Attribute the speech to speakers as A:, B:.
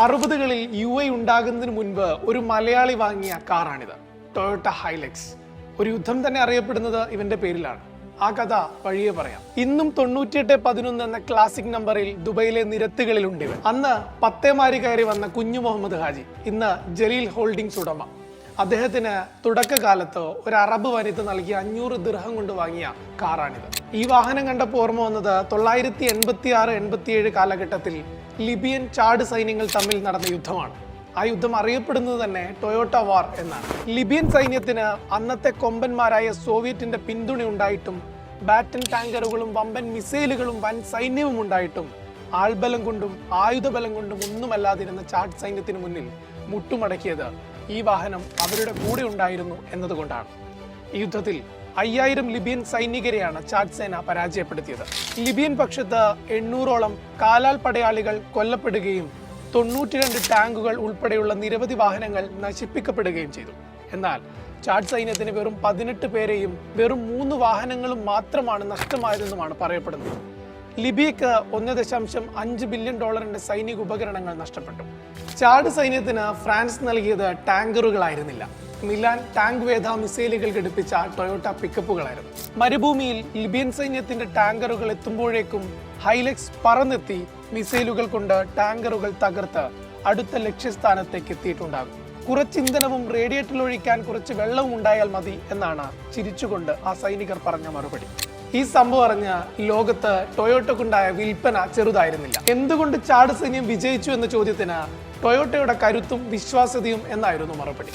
A: അറുപതുകളിൽ U I ഉണ്ടാകുന്നതിന് മുൻപ് ഒരു മലയാളി വാങ്ങിയ കാറാണിത്. Toyota Hilux. ഒരു യുദ്ധം തന്നെ അറിയപ്പെടുന്നത് ഇവന്റെ പേരിലാണ്. ആ കഥ വഴിയെ പറയാം. ഇന്നും തൊണ്ണൂറ്റിയെട്ട് പതിനൊന്ന് എന്ന ക്ലാസിക് നമ്പറിൽ ദുബൈയിലെ നിരത്തുകളിലുണ്ട് ഇവൻ അന്ന് പത്തേമാരി കയറി വന്ന കുഞ്ഞു മുഹമ്മദ് ഹാജി. ഇന്ന് ജലീൽ ഹോൾഡിംഗ്സ് ഉടമ. അദ്ദേഹത്തിന് തുടക്കകാലത്ത് ഒരു അറബ് വനിത നൽകിയ അഞ്ഞൂറ് ദൃഹം കൊണ്ട് വാങ്ങിയ കാറാണിത്. ഈ വാഹനം കണ്ടപ്പോൾ ഓർമ്മ വന്നത് തൊള്ളായിരത്തി എൺപത്തി ആറ് എൺപത്തിയേഴ് കാലഘട്ടത്തിൽ ലിബിയൻ ചാഡ് സൈന്യങ്ങൾ തമ്മിൽ നടന്ന യുദ്ധമാണ്. ആ യുദ്ധം അറിയപ്പെടുന്നത് തന്നെ ടൊയോട്ട വാർ എന്നാണ്. ലിബിയൻ സൈന്യത്തിന് അന്നത്തെ കൊമ്പന്മാരായ സോവിയറ്റിന്റെ പിന്തുണ ഉണ്ടായിട്ടും ബാറ്റൻ ടാങ്കറുകളും വമ്പൻ മിസൈലുകളും വൻ സൈന്യവും ഉണ്ടായിട്ടും ആൾബലം കൊണ്ടും ആയുധബലം കൊണ്ടും ഒന്നുമല്ലാതിരുന്ന ചാഡ് സൈന്യത്തിന് മുന്നിൽ മുട്ടുമടക്കിയത് ഈ വാഹനം അവരുടെ കൂടെ ഉണ്ടായിരുന്നു എന്നതുകൊണ്ടാണ്. ഈ യുദ്ധത്തിൽ അയ്യായിരം ലിബിയൻ സൈനികരെയാണ് ചാഡ് സേന പരാജയപ്പെടുത്തിയത്. ലിബിയൻ പക്ഷത്ത് എണ്ണൂറോളം കാലാൽ പടയാളികൾ കൊല്ലപ്പെടുകയും തൊണ്ണൂറ്റിരണ്ട് ടാങ്കുകൾ ഉൾപ്പെടെയുള്ള നിരവധി വാഹനങ്ങൾ നശിപ്പിക്കപ്പെടുകയും ചെയ്തു. എന്നാൽ ചാഡ് സൈന്യത്തിന് വെറും പതിനെട്ട് പേരെയും വെറും മൂന്ന് വാഹനങ്ങളും മാത്രമാണ് നഷ്ടമായതെന്നുമാണ് പറയപ്പെടുന്നത്. ലിബിയക്ക് ഒന്ന് ദശാംശം അഞ്ച് ബില്യൺ ഡോളറിന്റെ സൈനിക ഉപകരണങ്ങൾ നഷ്ടപ്പെട്ടു. ചാഡ് സൈന്യത്തിന് ഫ്രാൻസ് നൽകിയത് ടാങ്കറുകളായിരുന്നില്ല. മിലാൻ ടാങ്ക് വേദ മിസൈലുകൾ ഘടിപ്പിച്ച ടൊയോട്ട പിക്കപ്പുകളായിരുന്നു. മരുഭൂമിയിൽ ലിബിയൻ സൈന്യത്തിന്റെ ടാങ്കറുകൾ എത്തുമ്പോഴേക്കും ഹൈലക്സ് പറന്നെത്തി മിസൈലുകൾ കൊണ്ട് ടാങ്കറുകൾ തകർത്ത് അടുത്ത ലക്ഷ്യസ്ഥാനത്തേക്ക് എത്തിയിട്ടുണ്ടാകും. കുറച്ച് ഇന്ധനവും റേഡിയേറ്ററിൽ ഒഴിക്കാൻ കുറച്ച് വെള്ളവും ഉണ്ടായാൽ മതി എന്നാണ് ചിരിച്ചുകൊണ്ട് ആ സൈനികർ പറഞ്ഞ മറുപടി. ഈ സംഭവം അറിഞ്ഞ ലോകത്ത് ടൊയോട്ടക്കുണ്ടായ വിൽപ്പന ചെറുതായിരുന്നില്ല. എന്തുകൊണ്ട് ചാട് സൈന്യം വിജയിച്ചു എന്ന ചോദ്യത്തിന് ടൊയോട്ടയുടെ കരുത്തും വിശ്വാസ്യതയും എന്നായിരുന്നു മറുപടി.